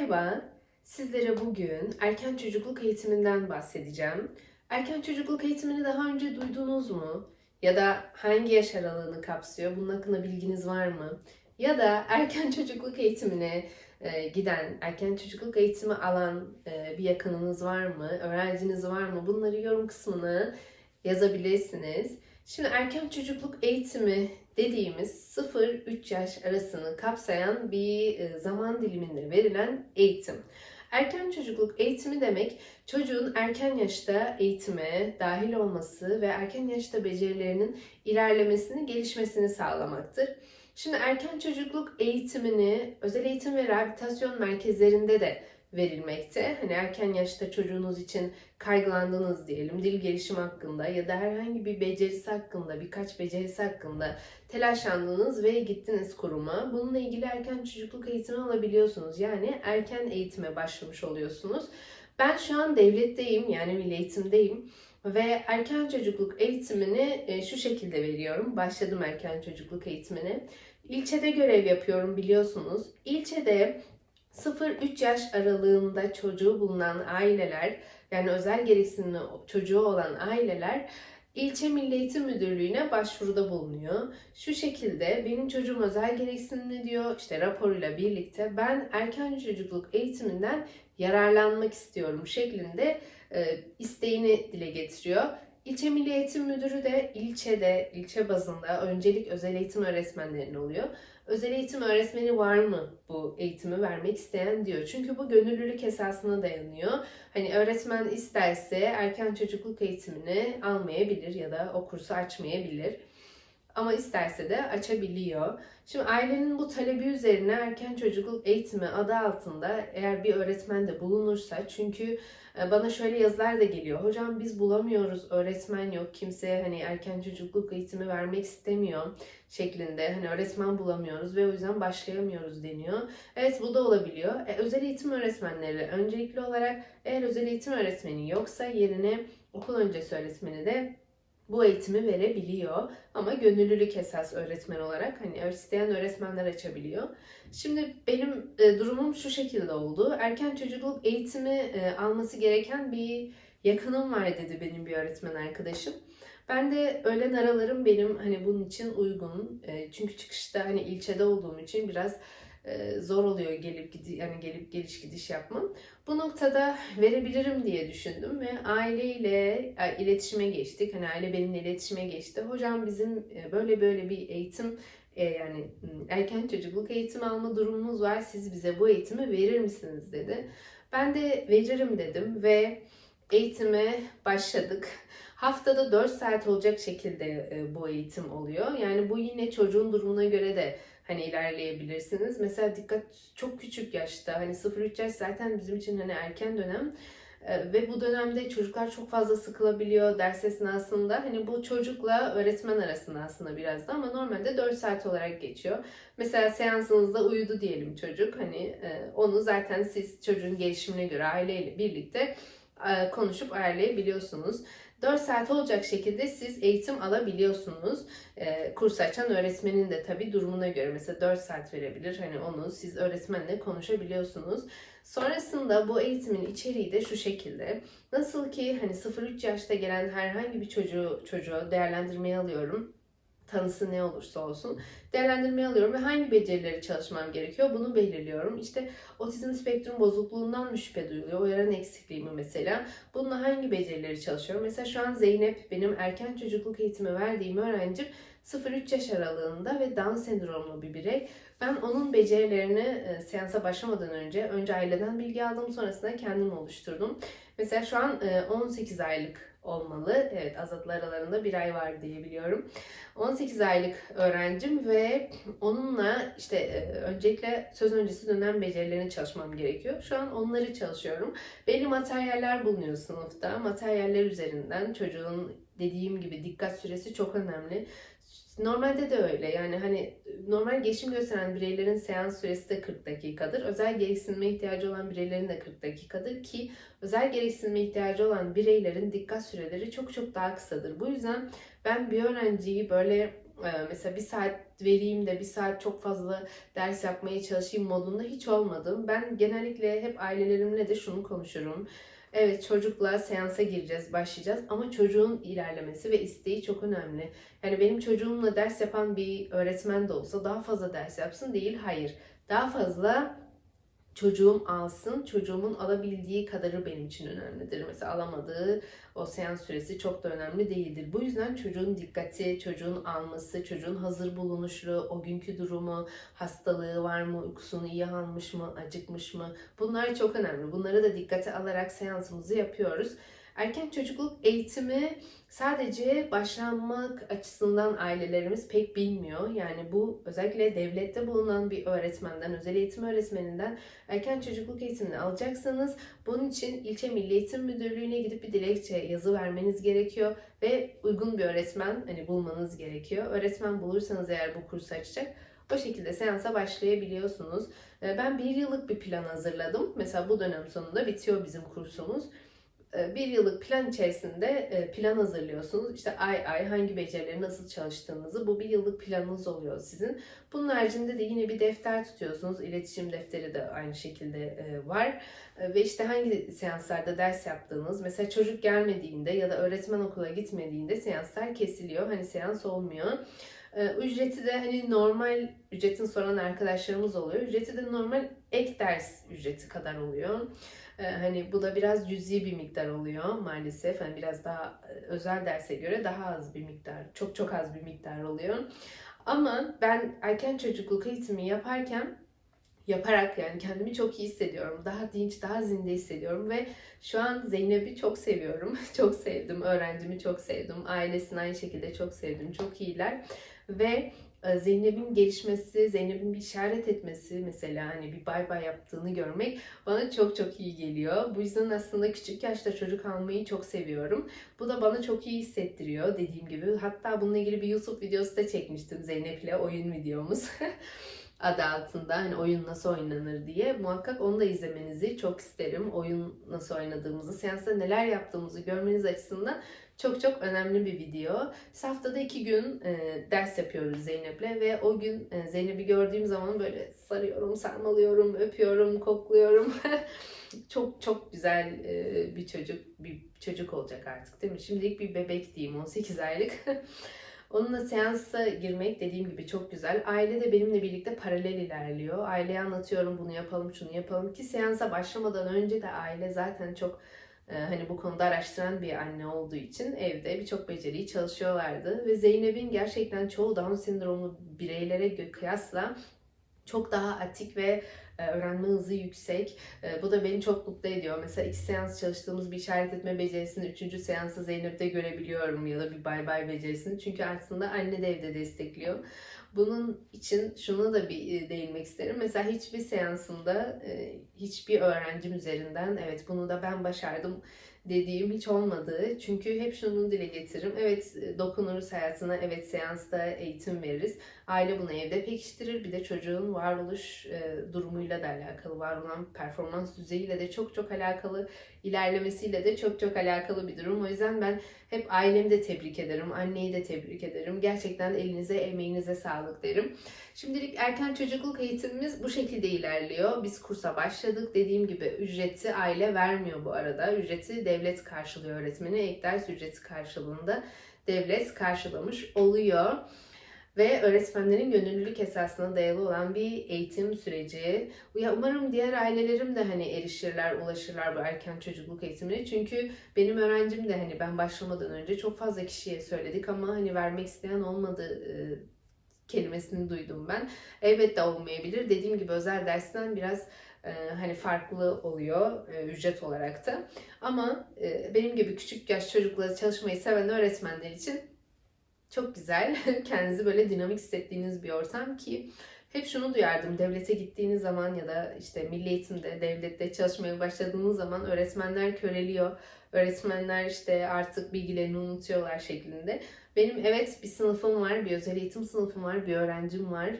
Merhaba, sizlere bugün erken çocukluk eğitiminden bahsedeceğim. Erken çocukluk eğitimini daha önce duydunuz mu? Ya da hangi yaş aralığını kapsıyor? Bunun hakkında bilginiz var mı? Ya da erken çocukluk eğitimine e, giden, erken çocukluk eğitimi alan e, bir yakınınız var mı? Öğrenciniz var mı? Bunları yorum kısmına yazabilirsiniz. Şimdi erken çocukluk eğitimi dediğimiz 0-3 yaş arasını kapsayan bir e, zaman diliminde verilen eğitim. Erken çocukluk eğitimi demek çocuğun erken yaşta eğitime dahil olması ve erken yaşta becerilerinin ilerlemesini, gelişmesini sağlamaktır. Şimdi erken çocukluk eğitimini özel eğitim ve rehabilitasyon merkezlerinde de verilmekte. Hani erken yaşta çocuğunuz için kaygılandınız diyelim, dil gelişimi hakkında ya da herhangi bir becerisi hakkında, birkaç becerisi hakkında telaşlandınız ve gittiniz kuruma. Bununla ilgili erken çocukluk eğitimi alabiliyorsunuz. Yani erken eğitime başlamış oluyorsunuz. Ben şu an devletteyim yani milli eğitimdeyim. Ve erken çocukluk eğitimini e, şu şekilde veriyorum. Başladım erken çocukluk eğitimine. İlçede görev yapıyorum biliyorsunuz. İlçede 0-3 yaş aralığında çocuğu bulunan aileler yani özel gereksinimli çocuğu olan aileler ilçe Milli Eğitim Müdürlüğü'ne başvuruda bulunuyor. Şu şekilde benim çocuğum özel gereksinimli diyor işte raporuyla birlikte ben erken çocukluk eğitiminden yararlanmak istiyorum şeklinde e, isteğini dile getiriyor. İlçe Milli Eğitim Müdürü de ilçede, ilçe bazında öncelik özel eğitim öğretmenlerinin oluyor. Özel eğitim öğretmeni var mı bu eğitimi vermek isteyen diyor. Çünkü bu gönüllülük esasına dayanıyor. Hani öğretmen isterse erken çocukluk eğitimini almayabilir ya da o kursu açmayabilir. Ama isterse de açabiliyor. Şimdi ailenin bu talebi üzerine erken çocukluk eğitimi adı altında eğer bir öğretmen de bulunursa çünkü e, bana şöyle yazılar da geliyor. Hocam biz bulamıyoruz, öğretmen yok, kimse hani erken çocukluk eğitimi vermek istemiyor şeklinde. Hani öğretmen bulamıyoruz ve o yüzden başlayamıyoruz deniyor. Evet bu da olabiliyor. E, özel eğitim öğretmenleri öncelikli olarak eğer özel eğitim öğretmeni yoksa yerine okul öncesi öğretmeni de bu eğitimi verebiliyor. Ama gönüllülük esas öğretmen olarak hani isteyen öğretmenler açabiliyor. Şimdi benim e, durumum şu şekilde oldu. Erken çocukluk eğitimi e, alması gereken bir yakınım var dedi benim bir öğretmen arkadaşım. Ben de öğlen aralarım benim hani bunun için uygun. E, çünkü çıkışta hani ilçede olduğum için biraz zor oluyor gelip gidi yani gelip geliş gidiş yapmam. Bu noktada verebilirim diye düşündüm ve aileyle e, iletişime geçtik. Hani aile benimle iletişime geçti. Hocam bizim e, böyle böyle bir eğitim e, yani erken çocukluk eğitimi alma durumumuz var. Siz bize bu eğitimi verir misiniz dedi. Ben de veririm dedim ve eğitime başladık. Haftada 4 saat olacak şekilde bu eğitim oluyor. Yani bu yine çocuğun durumuna göre de hani ilerleyebilirsiniz. Mesela dikkat çok küçük yaşta hani 0-3 yaş zaten bizim için hani erken dönem ve bu dönemde çocuklar çok fazla sıkılabiliyor ders esnasında. Hani bu çocukla öğretmen arasında aslında biraz da ama normalde 4 saat olarak geçiyor. Mesela seansınızda uyudu diyelim çocuk. Hani onu zaten siz çocuğun gelişimine göre aileyle birlikte konuşup ayarlayabiliyorsunuz. 4 saat olacak şekilde siz eğitim alabiliyorsunuz. E, kurs açan öğretmenin de tabi durumuna göre mesela 4 saat verebilir. Hani onu siz öğretmenle konuşabiliyorsunuz. Sonrasında bu eğitimin içeriği de şu şekilde. Nasıl ki hani 0-3 yaşta gelen herhangi bir çocuğu çocuğu değerlendirmeye alıyorum tanısı ne olursa olsun değerlendirmeye alıyorum ve hangi becerileri çalışmam gerekiyor bunu belirliyorum. İşte otizm spektrum bozukluğundan mı şüphe duyuluyor? Uyaran eksikliği mi mesela? Bununla hangi becerileri çalışıyorum? Mesela şu an Zeynep benim erken çocukluk eğitimi verdiğim öğrencim 0-3 yaş aralığında ve Down sendromlu bir birey. Ben onun becerilerini e, seansa başlamadan önce önce aileden bilgi aldım sonrasında kendim oluşturdum. Mesela şu an e, 18 aylık olmalı. Evet Azat'la aralarında bir ay var diye biliyorum. 18 aylık öğrencim ve onunla işte e, öncelikle söz öncesi dönem becerilerini çalışmam gerekiyor. Şu an onları çalışıyorum. Belli materyaller bulunuyor sınıfta. Materyaller üzerinden çocuğun dediğim gibi dikkat süresi çok önemli. Normalde de öyle. Yani hani normal gelişim gösteren bireylerin seans süresi de 40 dakikadır. Özel gereksinime ihtiyacı olan bireylerin de 40 dakikadır ki özel gereksinime ihtiyacı olan bireylerin dikkat süreleri çok çok daha kısadır. Bu yüzden ben bir öğrenciyi böyle Ee, mesela bir saat vereyim de bir saat çok fazla ders yapmaya çalışayım modunda hiç olmadım. Ben genellikle hep ailelerimle de şunu konuşurum. Evet çocukla seansa gireceğiz, başlayacağız ama çocuğun ilerlemesi ve isteği çok önemli. Yani benim çocuğumla ders yapan bir öğretmen de olsa daha fazla ders yapsın değil, hayır. Daha fazla çocuğum alsın, çocuğumun alabildiği kadarı benim için önemlidir. Mesela alamadığı o seans süresi çok da önemli değildir. Bu yüzden çocuğun dikkati, çocuğun alması, çocuğun hazır bulunuşu, o günkü durumu, hastalığı var mı, uykusunu iyi almış mı, acıkmış mı? Bunlar çok önemli. Bunları da dikkate alarak seansımızı yapıyoruz. Erken çocukluk eğitimi sadece başlanmak açısından ailelerimiz pek bilmiyor. Yani bu özellikle devlette bulunan bir öğretmenden, özel eğitim öğretmeninden erken çocukluk eğitimini alacaksanız bunun için ilçe Milli Eğitim Müdürlüğü'ne gidip bir dilekçe yazı vermeniz gerekiyor ve uygun bir öğretmen hani bulmanız gerekiyor. Öğretmen bulursanız eğer bu kursu açacak o şekilde seansa başlayabiliyorsunuz. Ee, Ben bir yıllık bir plan hazırladım. Mesela bu dönem sonunda bitiyor bizim kursumuz. Ee, Bir yıllık plan içerisinde e, plan hazırlıyorsunuz. İşte ay ay hangi becerileri nasıl çalıştığınızı bu bir yıllık planınız oluyor sizin. Bunun haricinde de yine bir defter tutuyorsunuz. İletişim defteri de aynı şekilde e, var. E, Ve işte hangi seanslarda ders yaptığınız, mesela çocuk gelmediğinde ya da öğretmen okula gitmediğinde seanslar kesiliyor. Hani seans olmuyor. E, Ücreti de hani normal ücretini soran arkadaşlarımız oluyor. Ücreti de normal ek ders ücreti kadar oluyor. E, Hani bu da biraz cüzi bir miktar oluyor maalesef. Hani biraz daha e, özel derse göre daha az bir miktar, çok çok az bir miktar oluyor. Ama ben erken çocukluk eğitimi yaparken yaparak yani kendimi çok iyi hissediyorum. Daha dinç, daha zinde hissediyorum ve şu an Zeynep'i çok seviyorum. çok sevdim. Öğrencimi çok sevdim. Ailesini aynı şekilde çok sevdim. Çok iyiler. Ve e, Zeynep'in gelişmesi, Zeynep'in bir işaret etmesi mesela hani bir bay bay yaptığını görmek bana çok çok iyi geliyor. Bu yüzden aslında küçük yaşta çocuk almayı çok seviyorum. Bu da bana çok iyi hissettiriyor dediğim gibi. Hatta bununla ilgili bir YouTube videosu da çekmiştim Zeynep'le oyun videomuz. adı altında hani oyun nasıl oynanır diye muhakkak onu da izlemenizi çok isterim. Oyun nasıl oynadığımızı, seansta neler yaptığımızı görmeniz açısından çok çok önemli bir video. Haftada iki gün e, ders yapıyoruz Zeynep'le ve o gün e, Zeynep'i gördüğüm zaman böyle sarıyorum, sarmalıyorum, öpüyorum, kokluyorum. çok çok güzel e, bir çocuk, bir çocuk olacak artık değil mi? Şimdilik bir bebek diyeyim 18 aylık. Onunla seansa girmek dediğim gibi çok güzel. Aile de benimle birlikte paralel ilerliyor. Aileye anlatıyorum bunu yapalım, şunu yapalım ki seansa başlamadan önce de aile zaten çok hani bu konuda araştıran bir anne olduğu için evde birçok beceriyi çalışıyorlardı. Ve Zeynep'in gerçekten çoğu Down sendromlu bireylere kıyasla çok daha atik ve e, öğrenme hızı yüksek. E, Bu da beni çok mutlu ediyor. Mesela iki seans çalıştığımız bir işaret etme becerisini üçüncü seansta Zeynep'te görebiliyorum ya da bir bay bay becerisini. Çünkü aslında anne de evde destekliyor. Bunun için şunu da bir e, değinmek isterim. Mesela hiçbir seansımda e, hiçbir öğrencim üzerinden evet bunu da ben başardım dediğim hiç olmadı. Çünkü hep şunu dile getiririm. Evet e, dokunuruz hayatına, evet seansta eğitim veririz. Aile bunu evde pekiştirir. Bir de çocuğun varoluş e, durumuyla da alakalı, var olan performans düzeyiyle de çok çok alakalı, ilerlemesiyle de çok çok alakalı bir durum. O yüzden ben hep ailemi de tebrik ederim, anneyi de tebrik ederim. Gerçekten elinize, emeğinize sağlık derim. Şimdilik erken çocukluk eğitimimiz bu şekilde ilerliyor. Biz kursa başladık. Dediğim gibi ücreti aile vermiyor bu arada. Ücreti devlet karşılıyor öğretmeni. Ek ders ücreti karşılığında devlet karşılamış oluyor. Ve öğretmenlerin gönüllülük esasına dayalı olan bir eğitim süreci. Ya umarım diğer ailelerim de hani erişirler, ulaşırlar bu erken çocukluk eğitimine. Çünkü benim öğrencim de hani ben başlamadan önce çok fazla kişiye söyledik ama hani vermek isteyen olmadı e, kelimesini duydum ben. Elbette olmayabilir. Dediğim gibi özel dersten biraz e, hani farklı oluyor e, ücret olarak da. Ama benim gibi küçük yaş çocukları çalışmayı seven öğretmenler için çok güzel. Kendinizi böyle dinamik hissettiğiniz bir ortam ki hep şunu duyardım. Devlete gittiğiniz zaman ya da işte milli eğitimde, devlette çalışmaya başladığınız zaman öğretmenler köreliyor. Öğretmenler işte artık bilgilerini unutuyorlar şeklinde. Benim evet bir sınıfım var, bir özel eğitim sınıfım var, bir öğrencim var.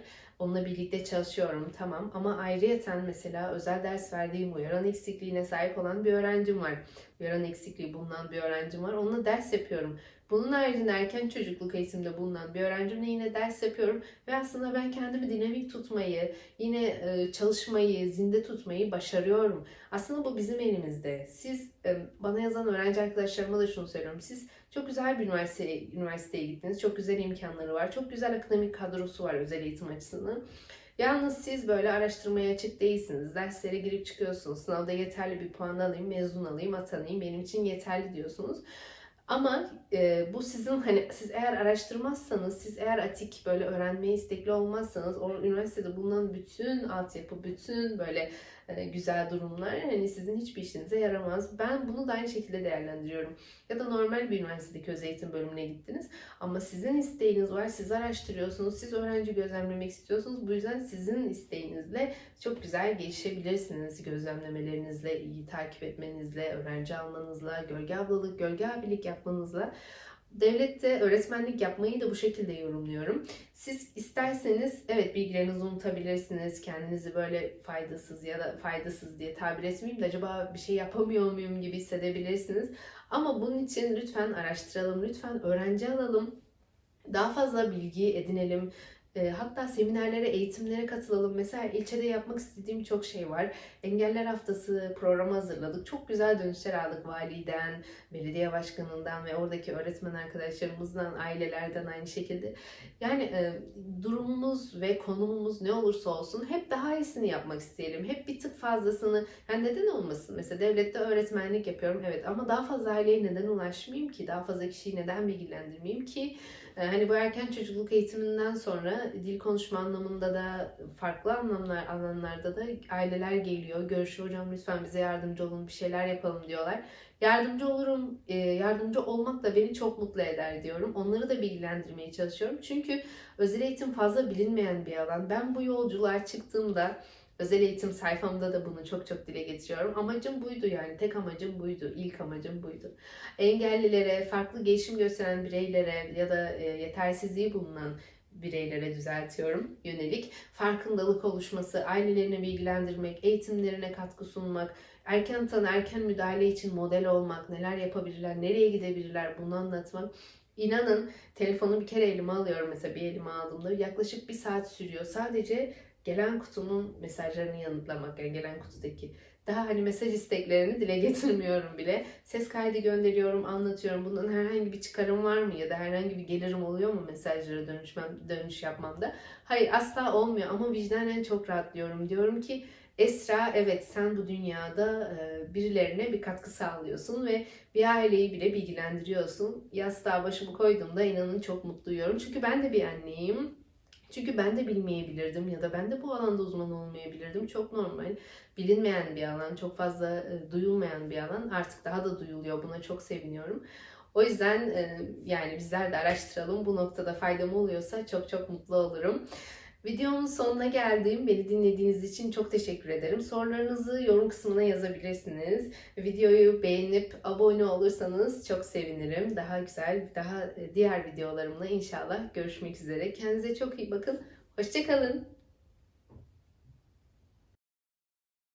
Onunla birlikte çalışıyorum tamam ama ayrıyeten mesela özel ders verdiğim uyaran eksikliğine sahip olan bir öğrencim var. Uyaran eksikliği bulunan bir öğrencim var. Onunla ders yapıyorum. Bunun haricinde erken çocukluk eğitimde bulunan bir öğrencimle yine ders yapıyorum ve aslında ben kendimi dinamik tutmayı, yine e, çalışmayı, zinde tutmayı başarıyorum. Aslında bu bizim elimizde. Siz e, bana yazan öğrenci arkadaşlarıma da şunu söylüyorum. Siz çok güzel bir üniversiteye, üniversiteye gittiniz. Çok güzel imkanları var. Çok güzel akademik kadrosu var özel eğitim açısından. Yalnız siz böyle araştırmaya açık değilsiniz. Derslere girip çıkıyorsunuz. Sınavda yeterli bir puan alayım, mezun alayım, atanayım. Benim için yeterli diyorsunuz. Ama e, bu sizin hani siz eğer araştırmazsanız, siz eğer atik böyle öğrenmeye istekli olmazsanız o üniversitede bulunan bütün altyapı, bütün böyle güzel durumlar hani sizin hiçbir işinize yaramaz. Ben bunu da aynı şekilde değerlendiriyorum. Ya da normal bir üniversitedeki öz eğitim bölümüne gittiniz ama sizin isteğiniz var, siz araştırıyorsunuz, siz öğrenci gözlemlemek istiyorsunuz. Bu yüzden sizin isteğinizle çok güzel gelişebilirsiniz. Gözlemlemelerinizle, iyi takip etmenizle, öğrenci almanızla, gölge ablalık, gölge abilik yapmanızla. Devlette öğretmenlik yapmayı da bu şekilde yorumluyorum. Siz isterseniz evet bilgilerinizi unutabilirsiniz. Kendinizi böyle faydasız ya da faydasız diye tabir etmeyeyim de acaba bir şey yapamıyor muyum gibi hissedebilirsiniz. Ama bunun için lütfen araştıralım, lütfen öğrenci alalım. Daha fazla bilgi edinelim. E, hatta seminerlere, eğitimlere katılalım. Mesela ilçede yapmak istediğim çok şey var. Engeller Haftası programı hazırladık. Çok güzel dönüşler aldık validen, belediye başkanından ve oradaki öğretmen arkadaşlarımızdan, ailelerden aynı şekilde. Yani e, durumumuz ve konumumuz ne olursa olsun hep daha iyisini yapmak isteyelim. Hep bir tık fazlasını. Yani neden olmasın? Mesela devlette öğretmenlik yapıyorum evet ama daha fazla aileye neden ulaşmayayım ki? Daha fazla kişiyi neden bilgilendirmeyeyim ki? E, Hani bu erken çocukluk eğitiminden sonra dil konuşma anlamında da farklı anlamlar alanlarda da aileler geliyor. Görüşü hocam lütfen bize yardımcı olun bir şeyler yapalım diyorlar. Yardımcı olurum, e, yardımcı olmak da beni çok mutlu eder diyorum. Onları da bilgilendirmeye çalışıyorum. Çünkü özel eğitim fazla bilinmeyen bir alan. Ben bu yolculuğa çıktığımda özel eğitim sayfamda da bunu çok çok dile getiriyorum. Amacım buydu yani. Tek amacım buydu. İlk amacım buydu. Engellilere, farklı gelişim gösteren bireylere ya da e, yetersizliği bulunan bireylere düzeltiyorum yönelik farkındalık oluşması, ailelerini bilgilendirmek, eğitimlerine katkı sunmak, erken tanı, erken müdahale için model olmak, neler yapabilirler, nereye gidebilirler bunu anlatmak. İnanın telefonu bir kere elime alıyorum mesela bir elime aldığımda yaklaşık bir saat sürüyor. Sadece gelen kutunun mesajlarını yanıtlamak yani gelen kutudaki daha hani mesaj isteklerini dile getirmiyorum bile. Ses kaydı gönderiyorum, anlatıyorum. Bundan herhangi bir çıkarım var mı ya da herhangi bir gelirim oluyor mu mesajlara dönüşmem, dönüş yapmamda? Hayır asla olmuyor ama vicdanen çok rahatlıyorum. Diyorum ki Esra evet sen bu dünyada birilerine bir katkı sağlıyorsun ve bir aileyi bile bilgilendiriyorsun. Yastığa başımı koyduğumda inanın çok mutluyum. Çünkü ben de bir anneyim. Çünkü ben de bilmeyebilirdim ya da ben de bu alanda uzman olmayabilirdim. Çok normal. Bilinmeyen bir alan, çok fazla e, duyulmayan bir alan. Artık daha da duyuluyor. Buna çok seviniyorum. O yüzden e, yani bizler de araştıralım. Bu noktada faydam oluyorsa çok çok mutlu olurum. Videomun sonuna geldim. Beni dinlediğiniz için çok teşekkür ederim. Sorularınızı yorum kısmına yazabilirsiniz. Videoyu beğenip abone olursanız çok sevinirim. Daha güzel, daha diğer videolarımla inşallah görüşmek üzere. Kendinize çok iyi bakın. Hoşçakalın.